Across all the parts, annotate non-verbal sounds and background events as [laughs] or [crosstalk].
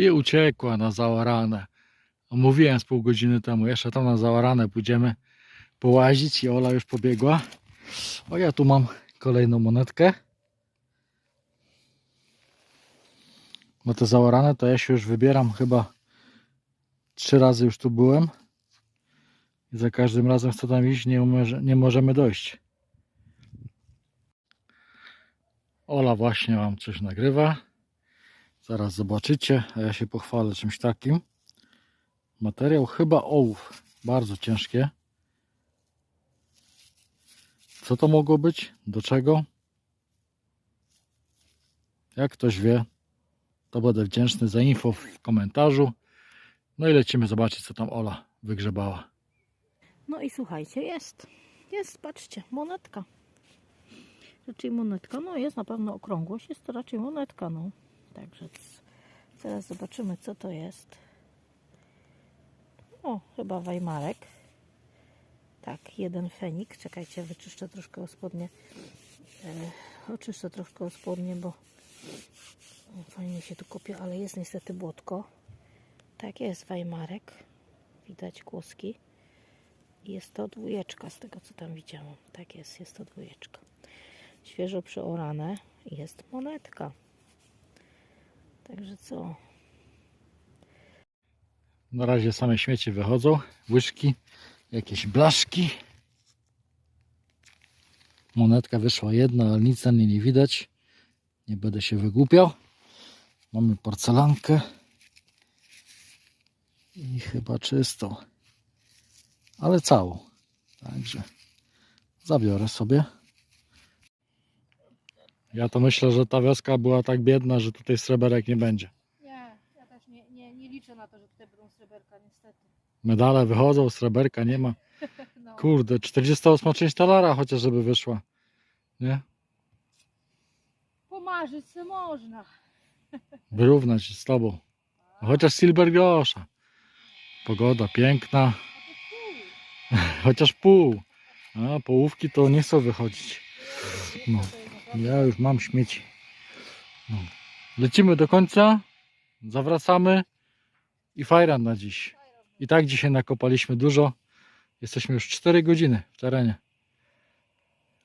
I uciekła na zaorane. Mówiłem z pół godziny temu, jeszcze tam na zaorane pójdziemy połazić i Ola już pobiegła. O ja tu mam kolejną monetkę. Bo te zaorane to ja się już wybieram chyba trzy razy już tu byłem. I za każdym razem chcę tam iść, nie, nie możemy dojść. Ola właśnie wam coś nagrywa. Zaraz zobaczycie, a ja się pochwalę czymś takim. Materiał chyba ołów. Bardzo ciężkie. Co to mogło być? Do czego? Jak ktoś wie, to będę wdzięczny za info w komentarzu. No i lecimy zobaczyć, co tam Ola wygrzebała. No i słuchajcie, jest. Jest, patrzcie, monetka. Raczej monetka, no jest na pewno okrągłość, jest to raczej monetka, no. Także zaraz zobaczymy, co to jest. O, chyba Weimarek. Tak, jeden fenik. Czekajcie, wyczyszczę troszkę o spodnie. E, oczyszczę troszkę o spodnie, bo fajnie się tu kopie, ale jest niestety błotko. Tak jest Weimarek. Widać kłoski. Jest to dwójeczka z tego co tam widziałam. Tak jest, jest to dwójeczka. Świeżo przeorane jest monetka. Także co? Na razie same śmieci wychodzą, łyżki, jakieś blaszki. Monetka wyszła jedna, ale nic na niej nie widać. Nie będę się wygłupiał. Mamy porcelankę. I chyba czystą. Ale całą. Także zabiorę sobie. Ja to myślę, że ta wioska była tak biedna, że tutaj sreberek nie będzie. Nie, ja też nie, nie, nie liczę na to, że tutaj będą sreberka niestety. Medale wychodzą, sreberka nie ma. [laughs] No. Kurde, 48 część talara chociaż żeby wyszła. Nie? Pomarzyć se można. [laughs] Wyrównać się z tobą. Chociaż silver grosza. Pogoda piękna. [laughs] Chociaż pół. A połówki to nie chcą wychodzić. No. Ja już mam śmieci. No. Lecimy do końca. Zawracamy. I fajran na dziś. I tak dzisiaj nakopaliśmy dużo. Jesteśmy już 4 godziny w terenie.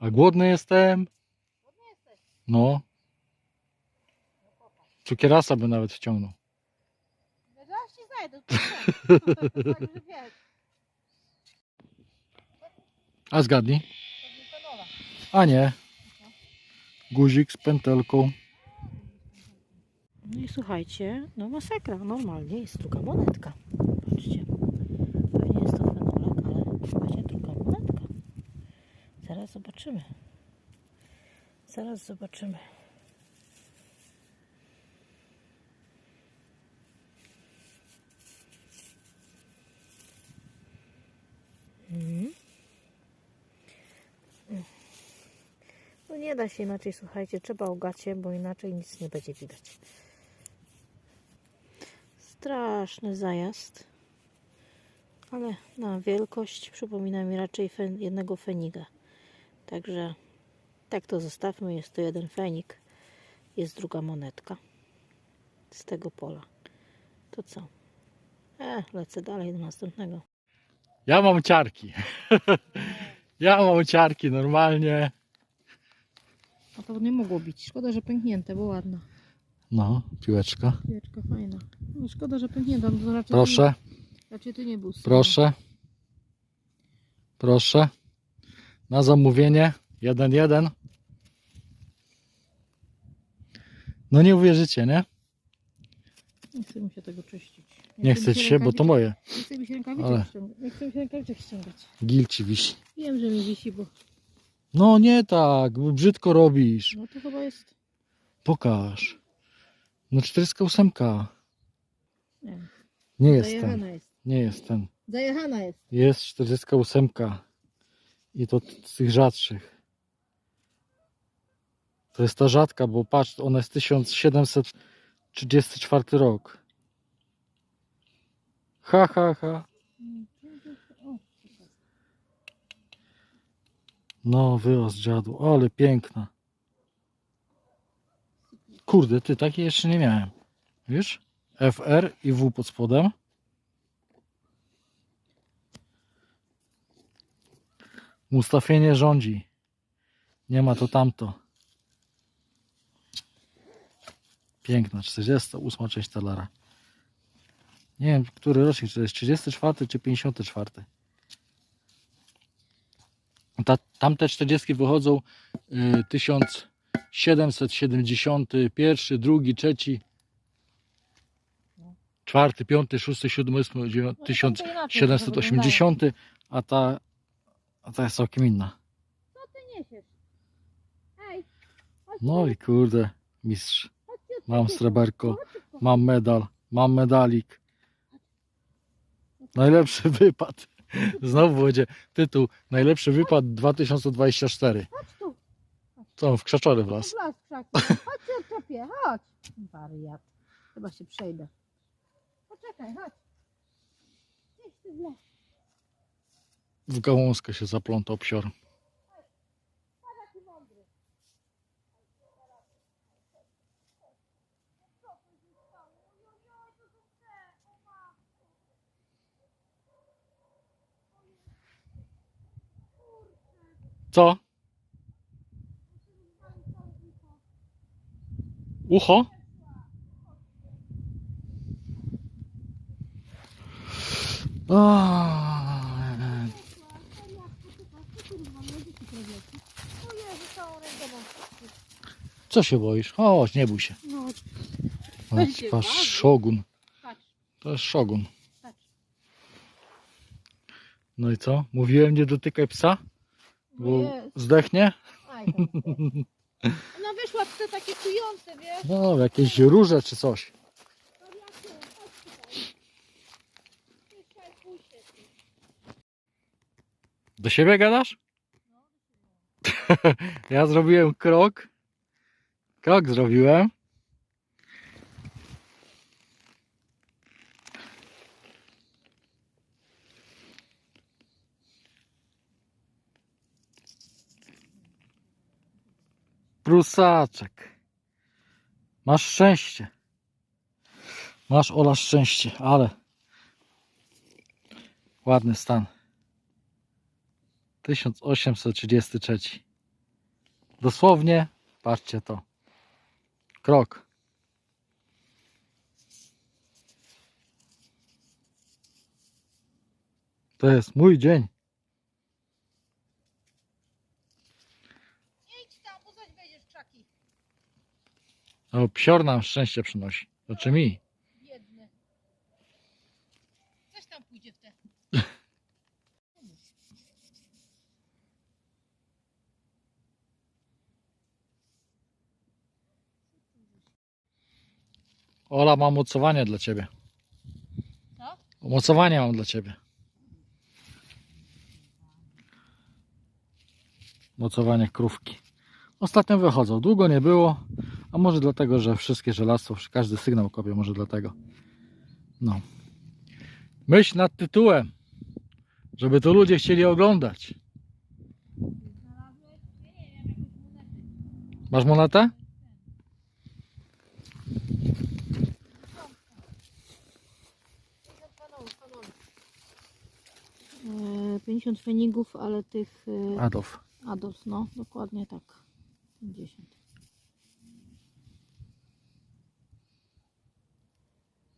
A głodny jestem. No. Cukierasa by nawet wciągnął. Zaraz ci znajdę. Także [laughs] wiesz, A zgadnij. A nie. Guzik z pętelką. No i słuchajcie, no masakra, normalnie jest druga monetka. Patrzcie, fajnie jest to fenolek, ale słuchajcie, druga monetka. Zaraz zobaczymy. Zaraz zobaczymy. Nie da się inaczej, słuchajcie, trzeba o gacie, bo inaczej nic nie będzie widać. Straszny zajazd. Ale na wielkość przypomina mi raczej fen, jednego feniga. Także tak to zostawmy. Jest to jeden fenik. Jest druga monetka z tego pola. To co? E, lecę dalej do następnego. Ja mam ciarki. [laughs] ja mam ciarki normalnie. A to nie mogło być. Szkoda, że pęknięte, bo ładna. No, piłeczka. Piłeczka fajna. No, szkoda, że pęknięta. No to raczej Proszę, Tu, raczej tu nie był sygnał. proszę. Proszę. Na zamówienie. Jeden, jeden. No nie uwierzycie, nie? Nie chce mi się tego czyścić. Nie chce chcecie się, bo to moje. Nie chce mi się rękawiczek Ale- ściągać. Nie chce mi się rękawiczek ściągać. Gil ci wisi. Wiem, że mi wisi, bo No nie tak, bo brzydko robisz. no to chyba jest... Pokaż. No 48. Nie. Nie jest ten. Jest. Nie jest ten. Zajechana jest. Jest 48. I to z tych rzadszych. To jest ta rzadka, bo patrz, ona jest 1734 rok. Ha, ha, ha. No, wyos dziadu, ale piękna. Kurde, ty, takiej jeszcze nie miałem. Wiesz? FR i W pod spodem. Ustawienie rządzi. Nie ma to tamto. Piękna, 48 część talara. Nie wiem, który rocznik, czy to jest 34 czy 54. Ta, tamte 40 wychodzą y, 1771, drugi, trzeci, czwarty, piąty, szósty, siódmy, ósmy, dziewiąty, No i 1780, a ta, a ta jest całkiem inna. Co ty niesiesz? No i kurde, mistrz. Mam sreberko, mam medal, mam medalik. Najlepszy wypad. Znowu będzie tytuł Najlepszy wypad 2024. Chodź tu. Co, w krzaczory w las. Las, krzaki. Chodź się odczepię, chodź. Wariat. Chyba się przejdę. Poczekaj, chodź. Ty w las. W gałązkę się zaplątał psior. Co? Ucho? O. Co się boisz? Chodź, nie bój się. No, Patrz, patrz szogun. To jest szogun. No i co? Mówiłem nie dotykaj psa, bo Jest. zdechnie? Aj, tam. [laughs] Ona wyszła w te takie kujące, wiesz? No, jakieś róże czy coś. Do siebie gadasz? [laughs] ja zrobiłem krok. Krok zrobiłem. Prusaczek. Masz szczęście. Masz Ola szczęście, ale ładny stan. 1833. Dosłownie, patrzcie to. Krok. To jest mój dzień. Nie idź tam, bo zaś wejdziesz w krzaki. O, psior nam szczęście przynosi. Znaczy mi. Biedny. Coś tam pójdzie w te. Ola, mam mocowanie dla ciebie. Co? Mocowanie mam dla ciebie. Mocowanie krówki. Ostatnio wychodzą. Długo nie było. A może dlatego, że wszystkie żelastwo, każdy sygnał kopie, może dlatego. No. Myśl nad tytułem. Żeby to ludzie chcieli oglądać. Masz monetę? E, 50 fenigów, ale tych e, Adolf. Ados, no dokładnie tak. 50.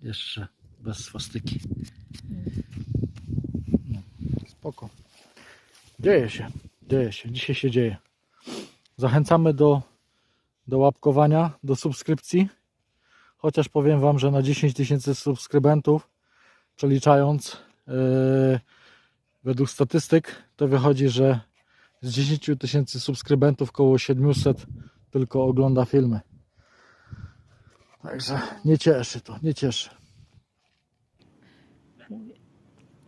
Jeszcze bez swastyki. No, spoko. Dzieje się, dzieje się, dzisiaj się dzieje. Zachęcamy do, do łapkowania, do subskrypcji. Chociaż powiem Wam, że na 10 tysięcy subskrybentów, przeliczając yy, według statystyk, to wychodzi, że z 10 tysięcy subskrybentów około 700 tylko ogląda filmy. Także nie cieszy to, nie cieszy.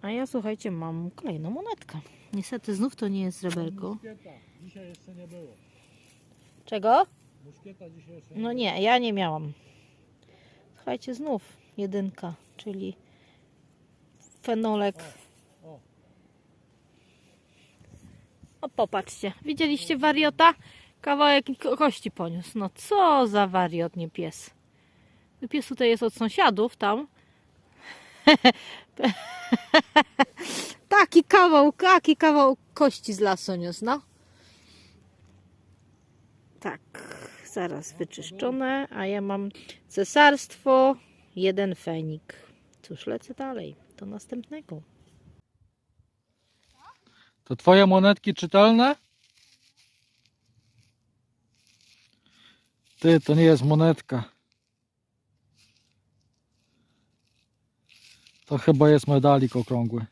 A ja słuchajcie, mam kolejną monetkę. Niestety znów to nie jest sreberko. Dzisiaj jeszcze nie było. Czego? Muszkieta dzisiaj jeszcze No nie, ja nie miałam. Słuchajcie, znów jedynka, czyli fenolek. O. O, popatrzcie. Widzieliście wariota? Kawałek ko- kości poniósł. No co za wariot, nie pies. Pies tutaj jest od sąsiadów, tam. [laughs] taki kawał, taki kawał kości z lasu niósł, no. Tak, zaraz wyczyszczone, a ja mam cesarstwo, jeden fenik. Cóż, lecę dalej, do następnego. To twoje monetki czytelne? Ty, to nie jest monetka. To chyba jest medalik okrągły.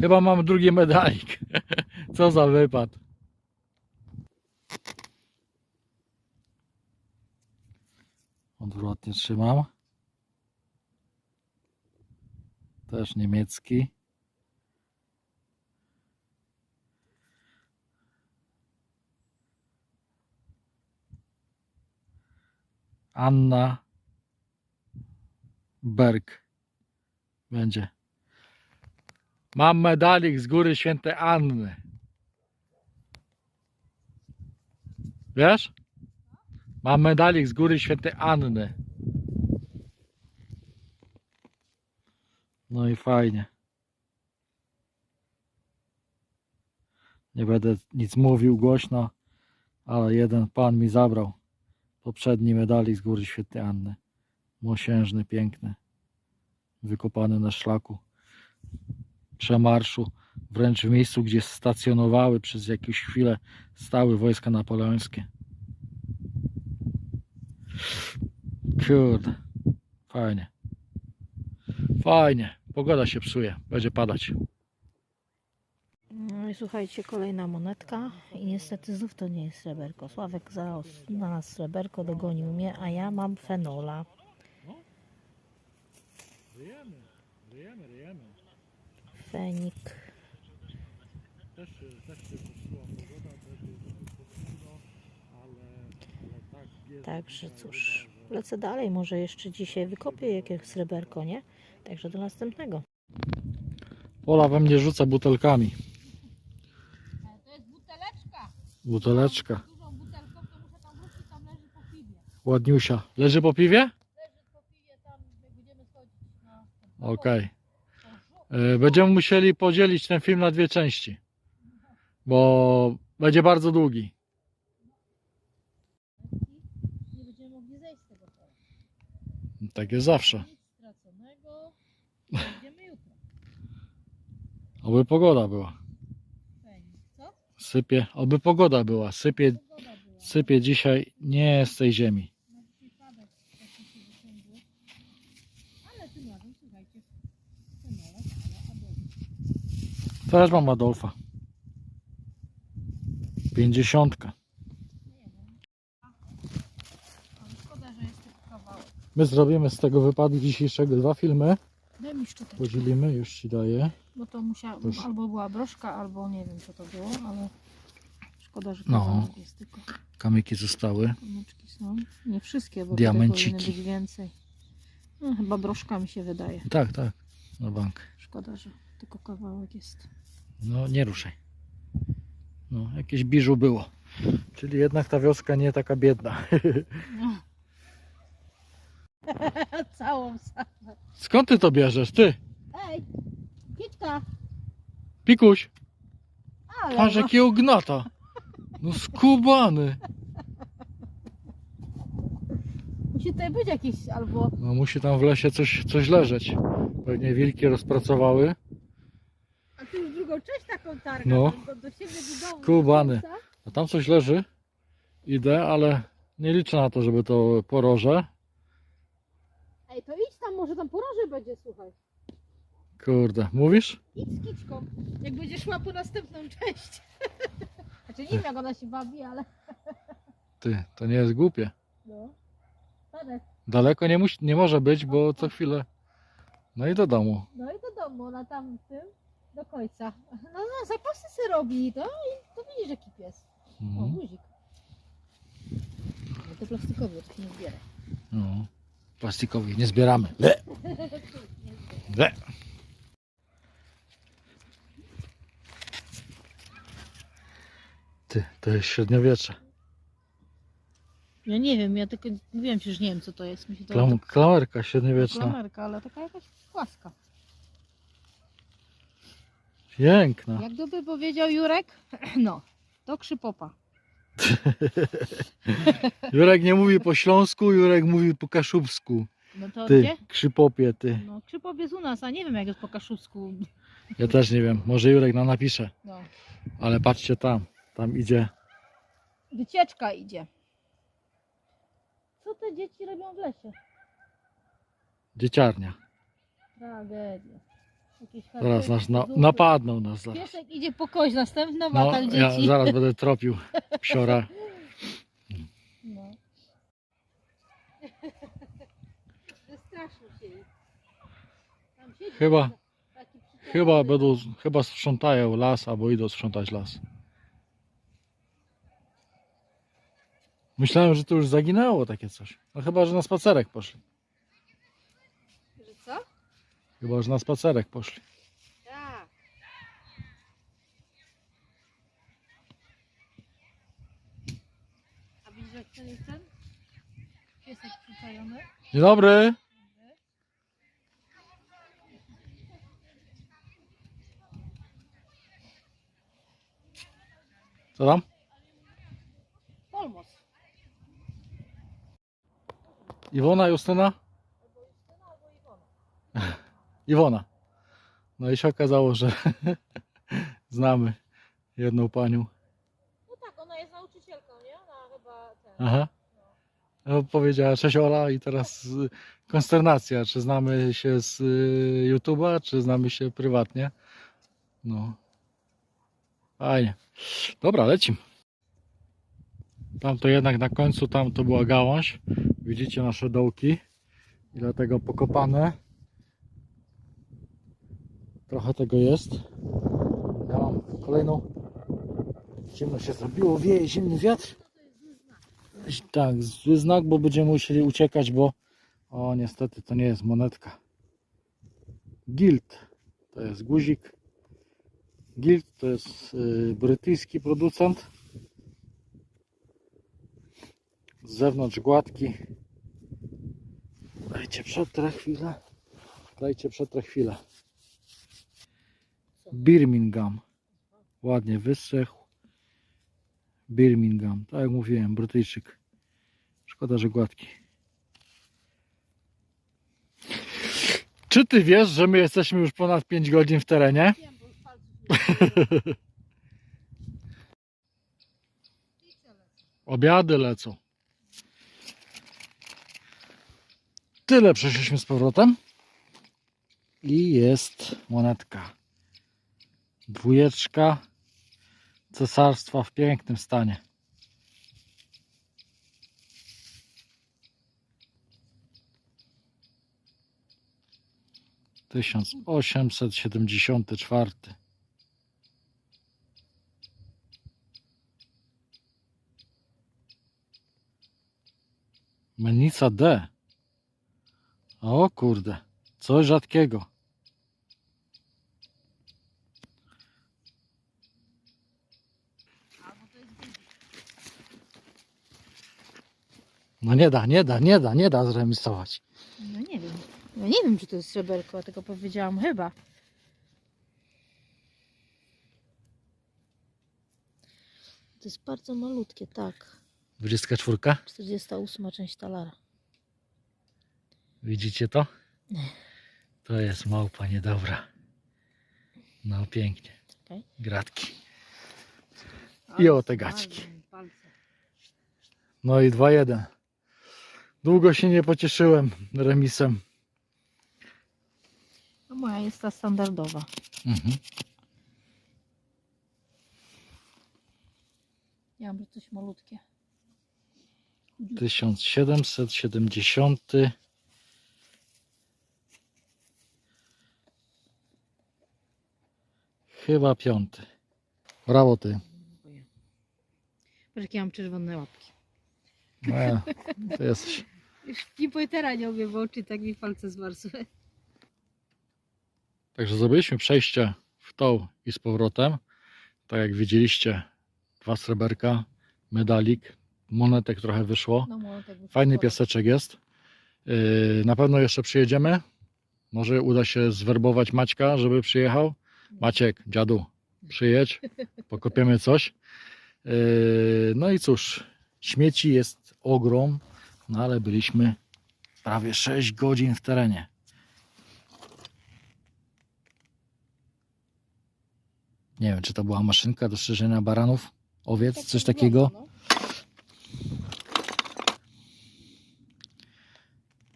Chyba mam drugi medalik. [laughs] Co za wypad. Odwrotnie trzymam. Też niemiecki. Anna Berg będzie. Mam medalik z góry świętej Anny. Wiesz? Mam medalik z góry świętej Anny. No i fajnie. Nie będę nic mówił głośno, ale jeden pan mi zabrał poprzedni medalik z góry świętej Anny. Mosiężny, piękny. Wykopany na szlaku przemarszu, wręcz w miejscu, gdzie stacjonowały przez jakąś chwilę stały wojska napoleońskie. Kurde, fajnie. Fajnie. Pogoda się psuje. Będzie padać. No i słuchajcie, kolejna monetka i niestety znów to nie jest sreberko. Sławek zaraz znalazł sreberko, dogonił mnie, a ja mam fenola. Ryjemy, ryjemy, ryjemy. Fenik. Tak Także cóż, lecę dalej. Może jeszcze dzisiaj wykopię jakieś sreberko, nie? Także do następnego. Ola we mnie rzuca butelkami. Buteleczka. Buteleczka. Dużą butelką to muszę tam wrócić, tam leży po piwie. Ładniusia. Leży po piwie? Leży po piwie tam, jak będziemy schodzić na... Okej. Y, Będziemy musieli podzielić ten film na dwie części. Bo będzie bardzo długi. Nie będziemy mogli zejść z tego pola. Tak jest zawsze. Nic straconego. [laughs] Będziemy jutro. Oby pogoda była. Sypie. Oby pogoda była. Sypie, sypie dzisiaj nie z tej ziemi. Też mam Adolfa. Pięćdziesiątka. My zrobimy z tego wypadu dzisiejszego dwa filmy. Podzielimy, już ci daję. Bo to musiała, Proszę. albo była broszka, albo nie wiem co to było, ale szkoda, że No. kawałek jest tylko. Kamyki zostały. Komiczki są. Nie wszystkie, bo Diamenciki. powinny być więcej. No, chyba broszka mi się wydaje. Tak, tak. Na bank. Szkoda, że tylko kawałek jest. No nie ruszaj. No, jakieś biżu było. Czyli jednak ta wioska nie taka biedna. [laughs] Całą salę. Skąd ty to bierzesz? Ty, Ej, Pikuś, ale patrz no, jakiego gnata. No skubany. musi tutaj być jakiś albo... No musi tam w lesie coś, coś leżeć. Pewnie wilki rozpracowały. A ty już drugą część taką targasz, No. do, do siebie do domu. Skubany. A tam coś leży. Idę, ale nie liczę na to, żeby to poroże. Ej, to idź tam, może tam poroże będzie, słuchaj. Kurde, mówisz? Idź z kiczką, jak będziesz szła po następną część. [laughs] Znaczy nie wiem jak ona się bawi, ale... Ty, to nie jest głupie. No. Tadek. Daleko nie, musi, nie może być, bo co chwilę. No i do domu. No i do domu, ona tam w tym, do końca. No, no zapasy se robi, to, i to widzisz jaki pies. O, Mhm. guzik. No to plastikowy, to się nie zbiera. No. Plastikowych nie zbieramy. [laughs] Le. Le. Ty, to jest średniowiecze. Ja nie wiem, ja tylko mówiłem ci, że nie wiem co to jest. Mi się to Klam, klamerka średniowieczna. klamerka, ale taka jakaś płaska. Piękna. Jak to by powiedział Jurek? [clears throat] No, to krzypopa. [laughs] Jurek nie mówi po śląsku, Jurek mówi po kaszubsku. No to Ty, gdzie? krzypopie, ty. No krzypop jest u nas, a nie wiem jak jest po kaszubsku. Ja też nie wiem, może Jurek nam napisze. No. Ale patrzcie tam, tam idzie. Wycieczka idzie. Co te dzieci robią w lesie? Dzieciarnia. Tragedia. Jakieś Zaraz nas na, zupy. napadną nas zaraz. Piesek idzie po kość, następna No, batal ja dzieci. zaraz będę [laughs] tropił psiora. No. Wystraszył się jej. Tam siedzi Chyba- taki. Chyba będą, chyba sprzątają las, albo idą sprzątać las. Myślałem, że to już zaginęło takie coś. No chyba, że na spacerek poszli. Że co? Chyba, że na spacerek poszli. Tak. A widzisz jak ten jest ten? Piesek przyczajony? Dzień dobry. Co tam? Iwona, Justyna? [laughs] Iwona. No i się okazało, że [laughs] znamy jedną panią. No tak, ona jest nauczycielką, nie? Ona chyba ten. Aha. No, powiedziała cześć Ola i teraz y, konsternacja, czy znamy się z y, YouTube'a, czy znamy się prywatnie. No. Fajnie. Dobra, lecimy. Tam to jednak na końcu, tam to była gałąź. Widzicie nasze dołki. I dlatego pokopane. Trochę tego jest. Ja mam kolejną. Zimno się zrobiło, wieje zimny wiatr. Tak, zły znak, bo będziemy musieli uciekać, bo o niestety to nie jest monetka. Gilt to jest guzik. Gilt to jest y, brytyjski producent. Z zewnątrz gładki. Dajcie przetrę chwilę. Dajcie przetrę chwilę. Birmingham. Ładnie wysechł. Birmingham. Tak jak mówiłem, Brytyjczyk. Szkoda, że gładki. Czy ty wiesz, że my jesteśmy już ponad 5 godzin w terenie? Bo [laughs] już Obiady lecą. Tyle przeszliśmy z powrotem. I jest monetka. Dwójeczka cesarstwa w pięknym stanie. Tysiąc osiemset siedemdziesiąty czwarty. Mennica D. O kurde, coś rzadkiego. No nie da, nie da, nie da, nie da zremisować. No nie wiem. Ja nie wiem, czy to jest sreberko, ja tylko powiedziałam chyba. To jest bardzo malutkie, tak. 24? 48 część talara. Widzicie to? To jest małpa niedobra. No pięknie. Gratki. I o te gaćki. No i 2-1. Długo się nie pocieszyłem remisem. No moja jest ta standardowa. Mhm. Ja mam coś malutkie. 1770. Chyba piąty. Brawo ty. Patrz, jakie ja mam czerwone łapki. E, ty jesteś. Już Kipojtera nie umiem włączyć, tak mi palce zmarzły. Także zrobiliśmy przejście w tą i z powrotem. Tak jak widzieliście, dwa sreberka, medalik, monetek trochę wyszło. No, tak Fajny szkoda. piaseczek jest. Yy, Na pewno jeszcze przyjedziemy. Może uda się zwerbować Maćka, żeby przyjechał. Maciek, dziadu, przyjedź, pokopiemy coś. Yy, No i cóż, śmieci jest ogrom, no ale byliśmy prawie 6 godzin w terenie. Nie wiem, czy to była maszynka do strzyżenia baranów, owiec, coś takiego. no.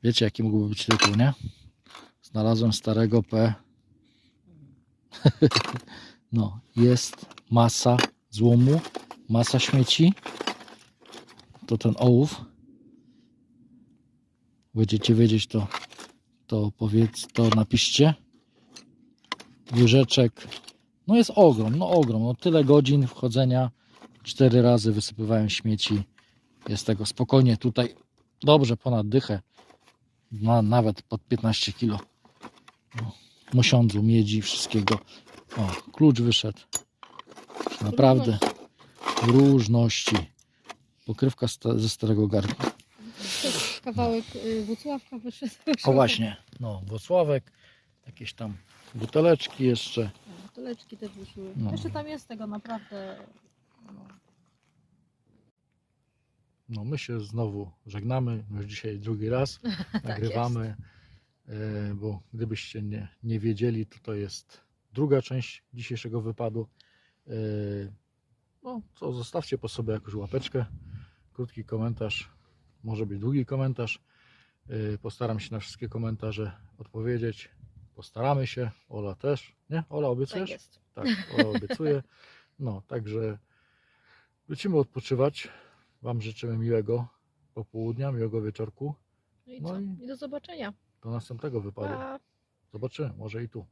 Wiecie, jaki mógłby być tytuł, nie? Znalazłem starego P. [laughs] No, jest masa złomu, masa śmieci. To ten ołów. Będziecie wiedzieć to, to powiedz, to napiszcie. Łyżeczek. No jest ogrom, no ogrom. No tyle godzin wchodzenia. Cztery razy wysypywałem śmieci. Jest tego spokojnie tutaj dobrze ponad dychę ma nawet pod 15 kg. O, Mosiądzu, miedzi, wszystkiego. O, klucz wyszedł. Naprawdę różności. Pokrywka sta- ze starego garnka. Kawałek y, Włocławka wyszedł. O właśnie, no, Włocławek, jakieś tam buteleczki jeszcze. Buteleczki też wyszły. No. Jeszcze tam jest tego naprawdę. No. No my się znowu żegnamy, już dzisiaj drugi raz [laughs] nagrywamy, e, bo gdybyście nie, nie wiedzieli, to to jest druga część dzisiejszego wypadu. E, No co, zostawcie po sobie jakąś łapeczkę, krótki komentarz, może być długi komentarz. E, Postaram się na wszystkie komentarze odpowiedzieć. Postaramy się, Ola też, nie? Ola Tak obiecujesz? jest. Tak, Ola obiecuje. No, także lecimy odpoczywać. Wam życzymy miłego popołudnia, miłego wieczorku. No i No co? i- I do zobaczenia. Do następnego wypadu. Pa. Zobaczymy, może i tu.